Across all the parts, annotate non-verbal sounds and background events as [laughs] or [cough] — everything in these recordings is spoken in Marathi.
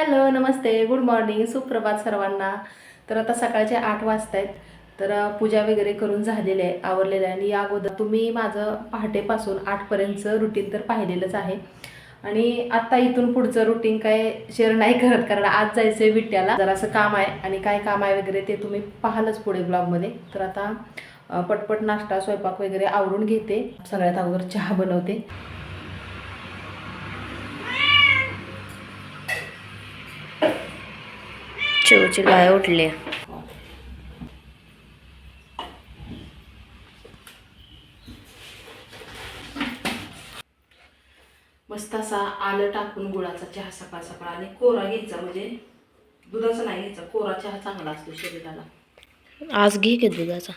हॅलो नमस्ते. गुड मॉर्निंग सुप्रभात सर्वांना. तर आता सकाळचे आठ वाजत आहेत तर पूजा वगैरे करून झालेले आहे आवरलेलं आहे. आणि या अगोदर तुम्ही माझं पहाटेपासून आठपर्यंतचं रुटीन तर पाहिलेलंच आहे. आणि आत्ता इथून पुढचं रुटीन काय शेअर नाही करत कारण आज जायचं आहे विट्याला जरासं काम आहे आणि काय काम आहे वगैरे ते तुम्ही पाहालच पुढे ब्लॉगमध्ये तर आता पटपट नाश्ता स्वयंपाक वगैरे आवरून घेते. सगळ्यात अगोदर चहा बनवते. चिवची गाय उठली. मस्त असा आलं टाकून गुळाचा चहा सकाळ सकाळ आणि कोरा घ्यायचा म्हणजे दुधाचा नाही घ्यायचा कोरा चहा चांगला असतो शरीराला. आज घे की दुधाचा.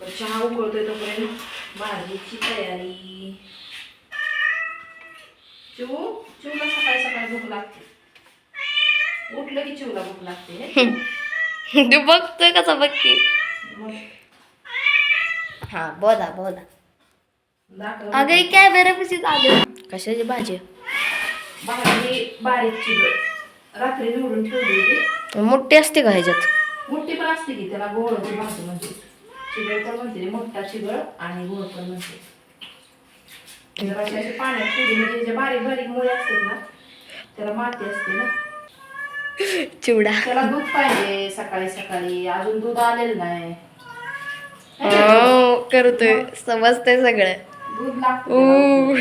चहा उकळतोय तोपर्यंत भाजीची तयारी. चिवू चिवला सकाळी सकाळी भूक लागते. उठलं की चिवला भूक लागते तू बघतोय कसा मग हा बोला बोला. अगं काय बरं आलं. कशाची भाजी? भाजी बारीक चिवळ रात्री निवडून ठेवली होती. मोठी असते का ह्याच्यात? मोठी पण असते की त्याला गोळची भाजी म्हणते चिगळ पण म्हणते मोठा चिगळ आणि गोळ पण म्हणते. पाण्यात ठेवली म्हणजे बारीक बारीक मुळे असतात ना त्याला माती असते ना. [laughs] चिवडा. त्याला दूध पाहिजे सकाळी सकाळी. अजून दूध आलेलं नाही. हो करतोय. समजतंय सगळं. दूध लागतं त्याला. ऊ.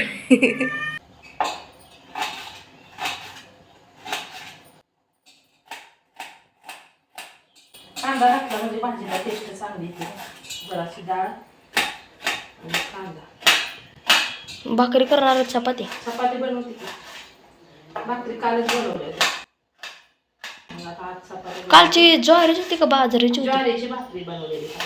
कांदा घातला म्हणजे भाजीला टेस्ट चांगली येते. जराशी डाळ आणि कांदा. भाकरी करणार चपाती. चपाती बनवते भाकरी कालच बनवल्या होत्या. मग आता आज चपाती बनवते. कालची ज्वारीची होती का बाजरीची होती? ज्वारीची भाकरी बनवलेली. काल.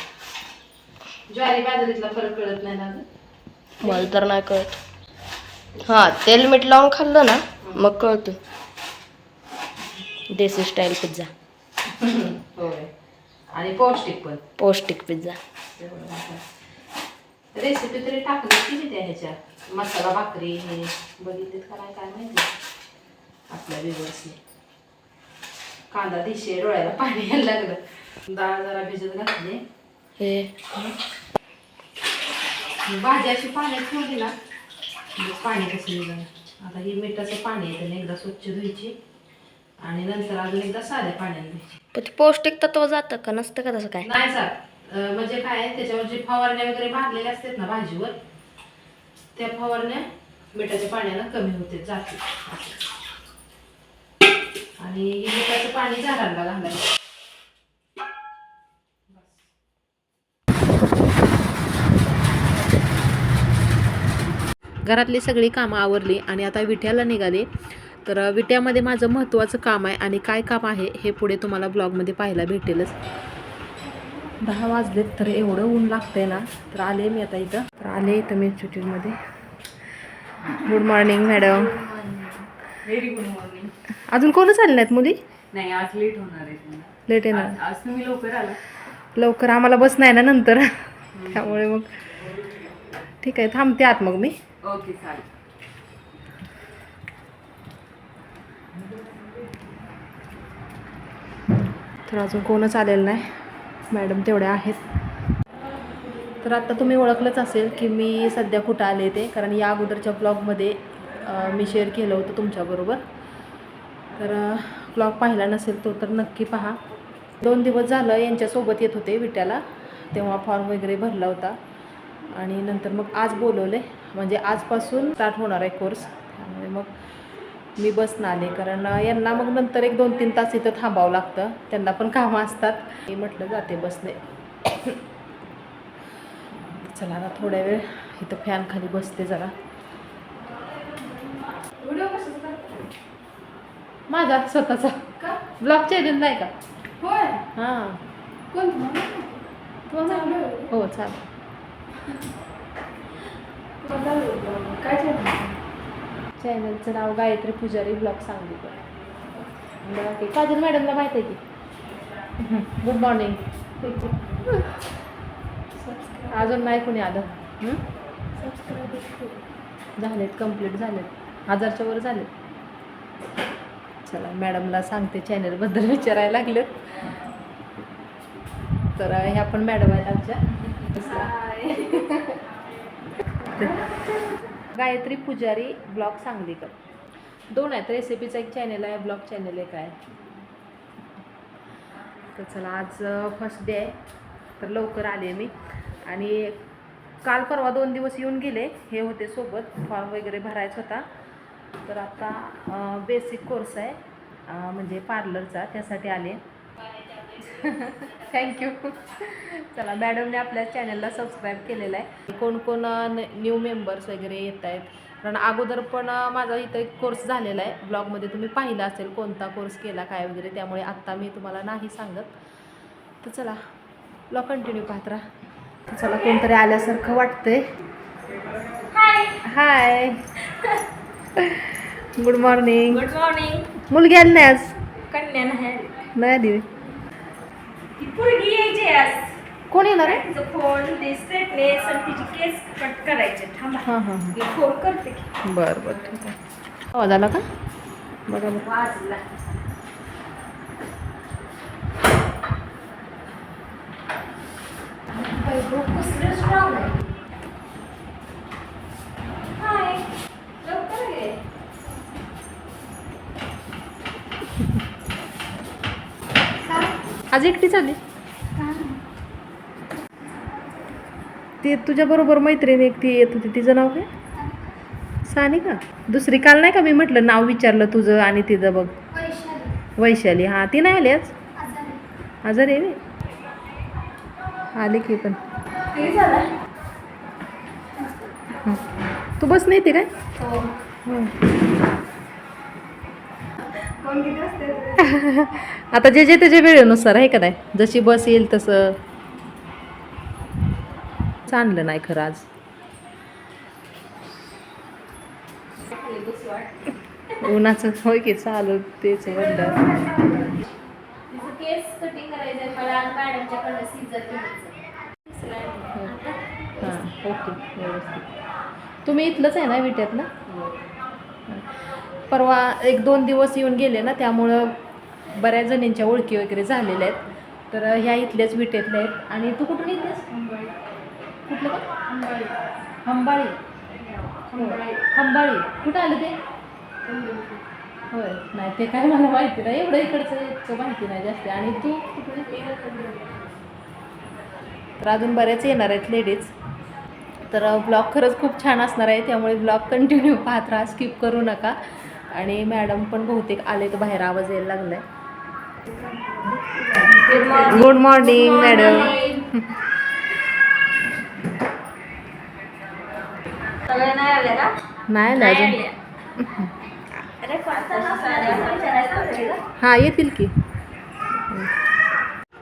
ज्वारी बाजरीतला फरक कळत नाही ना गं? मला तर नाही कळत. हा तेल मीठ लावून खाल्लं ना मग कळतं. देसी स्टाईल पिझ्झा होय. आणि पौष्टिक पण. पौष्टिक पिझ्झा रेसिपी तरी टाकली किती त्या ह्याच्या. मसाला भाकरी हे बघितलेत का नाही काय माहिती. आपल्या विवर्सने कांदा दिशे डोळ्याला पाणी यायला लागलं. डाळ जरा भिजत घातली. हे. भाजी अशी पाण्यात ठेवली ना मग पाणी कसं निघालं. आता ही मिठाचं पाणी त्याने एकदा स्वच्छ धुवायची आणि नंतर अजून एकदा साध्या पाण्याने धुवायची. पण ते पौष्टिक तत्व जातं का? नसतं का तसं काय? नाही सर म्हणजे काय त्याच्यावर जे फवारण्या वगैरे मारलेल्या असतात ना भाजीवर त्या फवारण्या मिठाच्या पाण्यानं कमी होते जाते आणि पाणी झाडांना घालायचं घरातली सगळी कामं आवरली आणि आता विट्याला निघाले. तर विट्यामध्ये माझं महत्त्वाचं काम आहे आणि काय काम आहे हे पुढे तुम्हाला ब्लॉगमध्ये पाहायला भेटेलच. दहा वाजलेत तर एवढं ऊन लागतंय ना तर आले मी आता इथं. तर आले इथं मी मध्ये. Good morning madam very good morning अजून कोणच आले नाहीत मुली? नाही आज लेट होणार आहे. लेट येणार. आज तुम्ही लवकर आला. लवकर आम्हाला बस नाही ना नंतर. त्यामुळे मग ठीक आहे थांबते आत मग मी. ओके चालेल. तर अजून कोणच आलेलं नाही. मॅडम तेवढ्या आहेत. तर आता तुम्ही ओळखलंच असेल की मी सध्या कुठं आले ते कारण या अगोदरच्या ब्लॉगमध्ये मी शेअर केलं होतं तुमच्याबरोबर तर ब्लॉग पाहिला नसेल तो तर नक्की पहा. दोन दिवस झालं यांच्यासोबत येत होते विट्याला तेव्हा फॉर्म वगैरे भरला होता. आणि नंतर मग आज बोलवले. म्हणजे आजपासून स्टार्ट होणार आहे कोर्स त्यामुळे मग मी बसनं आले कारण यांना मग नंतर एक दोन तीन तास इथं थांबावं लागतं. त्यांना पण कामं असतात. मी म्हटलं जाते बसने [coughs] चला आता थोड्या वेळ इथं फॅन खाली बसते जरा. माझा स्वतःचा. ब्लॉग चॅनल नाही का? होय. हां. कोण? हो चालेल. काय चॅनलचं नाव गायत्री पुजारी ब्लॉग सांगितलं. काजल मॅडमला माहीत आहे की? Good morning. अजून नाही कोणी आलं? झालेत कंप्लीट झालेत. हजारच्या वर झालेत. चला मॅडमला सांगते चॅनलबद्दल विचारायला लागलं. तर ह्या पण मॅडम आहेत आमच्या. गायत्री पुजारी ब्लॉग सांगलीकर दोन आहेत रेसिपीचा एक चॅनल आहे ब्लॉग चॅनल एक आहे. तर चला आज फर्स्ट डे आहे. तर लवकर आले मी. आणि काल परवा दोन दिवस येऊन गेले हे होते सोबत. फॉर्म वगैरे भरायचा होता. तर आता बेसिक कोर्स आहे म्हणजे पार्लरचा त्यासाठी आले. थँक्यू चला मॅडमने आपल्या चॅनलला सबस्क्राईब केलेलं आहे. कोण कोण न्यू मेंबर्स वगैरे येत आहेत. कारण अगोदर पण माझा इथं एक कोर्स झालेला आहे. ब्लॉगमध्ये तुम्ही पाहिला असेल कोणता कोर्स केला काय वगैरे त्यामुळे आत्ता मी तुम्हाला नाही सांगत. तर चला ब्लॉग कंटिन्यू पाहत राहा. चला कोणतरी आल्यासारखं वाटतंय. Hi good morning good morning मुलगी आली नाही आज? कन्या नाही नाही आली ती पोरगी यायची आज. कोण येणार आहे? तिचं फोन ते स्ट्रेटनेस आणि तिची केस कट करायचे. थांबा. हां हां हां. मी फोन करते. बरं बरं ठीक आहे. आवाज आला का? बघा बरं वाजला. बाई, डोकं कसलं strong आहे. हाय, लवकर ये. आज एकटीच आली ती तुझ्याबरोबर मैत्रिणी एक ती येत होती. तिचं नाव काय? सानिका. दुसरी काल नाही का मी म्हटलं नाव विचारलं तुझं आणि तिचं बघ. वैशाली. हां ती नाही आली आज? आजारी आहे व्हय? आली की पण? हं. तू बस नाही येते काय? [laughs] आता जे जे त्याच्या वेळेनुसार आहे का नाही? जशी बस येईल तसं. चांगलं नाही खरं आज. उन्हाचं होय की चालू तेच म्हणलं. तिचं केस कटिंग करायचंय. मला आणि मॅडमच्याकडनं सीझर घ्यायचं हां ओके व्यवस्थित. तुम्ही इथलंच आहे ना विट्यात ना परवा एक दोन दिवस येऊन गेले ना त्यामुळं बऱ्याच जणींच्या ओळखी वगैरे झालेल्या आहेत. तर ह्या इथल्याच विट्यातल्या आहेत. आणि तू कुठून येतेस? कुठलं का? अंबाळी अंबाळी कुठं आलं ते? होय. नाही ते काय मला माहिती नाही. एवढं इकडचं इतकं माहिती नाही जास्त. आणि तू तर अजून बऱ्याच येणार आहेत लेडीज. तर ब्लॉग खरंच खूप छान असणार आहे. त्यामुळे ब्लॉग कंटिन्यू पाहत राहा. स्किप करू नका. आणि मॅडम पण बहुतेक आले तर बाहेर आवाज यायला लागलाय. गुड मॉर्निंग मॅडम नाही आले का? नाही आलं अजून. अरे विचारायचं हां येतील की.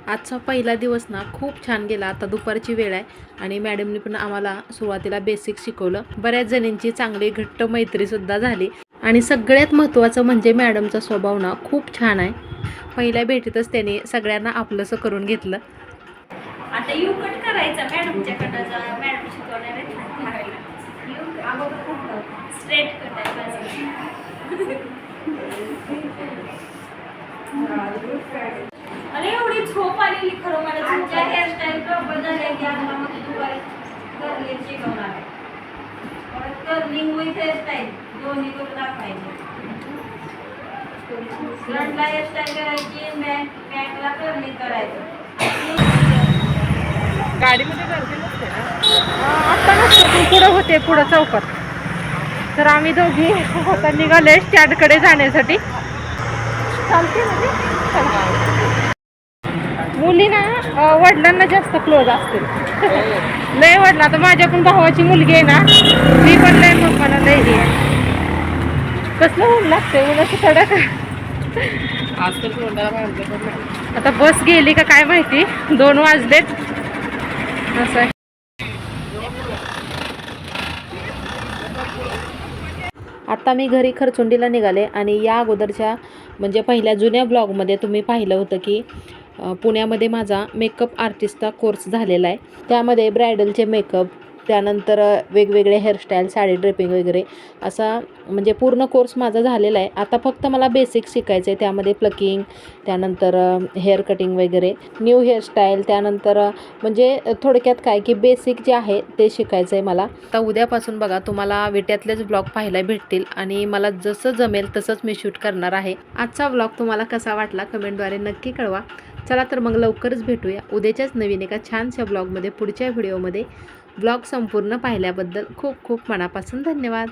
आजचा पहिला दिवस ना खूप छान गेला. आता दुपारची वेळ आहे आणि मॅडमनी पण आम्हाला सुरुवातीला बेसिक शिकवलं. बऱ्याच जणींची चांगली घट्ट मैत्रीसुद्धा झाली. आणि सगळ्यात महत्त्वाचं म्हणजे मॅडमचा स्वभाव ना खूप छान आहे. पहिल्या भेटीतच त्याने सगळ्यांना आपलंसं करून घेतलं. आता यू कट करायचा मॅडमच्याकडं जा मॅडम शिकवणार आहेत स्ट्रेट कट. आहे. अरे एवढी झोप आलेली खरं मला तुमच्या हेअरस्टाईल प्रॉपर झाल्या की आता मग दुपारी शिकवणार परत कर्लिंग विथ हेअरस्टाईल दोन्ही करून दाखवायचे फ्रंटला हेअरस्टाईल करायची बॅक बॅकला कर्लिंग करायचं. गाडीमध्ये गर्दी नसते ना? नसते पुढं होते पुढं चौकात. तर आम्ही दोघी आता निघाले स्टँडकडे जाण्यासाठी. चालते म्हणजे? मुली ना वडिलांना जास्त क्लोज असते [laughs] लय वडला तर माझ्या पण भावाची मुलगी आहे ना मी पण लय पप्पाला लय हे आहे. कसलं ऊन लागते उन्हाचं कडक आता बस गेली का काय माहिती? दोन वाजलेत. असं आहे. आता मी घरी खरचुंडीला निघाले आणि या अगोदरच्या म्हणजे पहिल्या जुन्या ब्लॉगमध्ये तुम्ही पाहिलं होतं की पुण्यामध्ये माझा मेकअप आर्टिस्टचा कोर्स झालेला आहे. त्यामध्ये ब्रायडलचे मेकअप त्यानंतर वेगवेगळे हेअरस्टाईल साडी ड्रेपिंग वगैरे असा म्हणजे पूर्ण कोर्स माझा झालेला आहे. आता फक्त मला बेसिक शिकायचं आहे त्यामध्ये प्लकिंग त्यानंतर हेअर कटिंग वगैरे न्यू हेअरस्टाईल त्यानंतर म्हणजे थोडक्यात काय की बेसिक जे आहे ते शिकायचं आहे मला. आता उद्यापासून बघा तुम्हाला विट्यातलेच ब्लॉग पाहायला भेटतील आणि मला जसं जमेल तसंच मी शूट करणार आहे. आजचा ब्लॉग तुम्हाला कसा वाटला कमेंटद्वारे नक्की कळवा. चला तर मग लवकरच भेटूया. उद्याच्याच नवीन एका छानशा ब्लॉगमध्ये पुढच्या व्हिडिओमध्ये ब्लॉग संपूर्ण पाहिल्याबद्दल खूप खूप मनापासून धन्यवाद.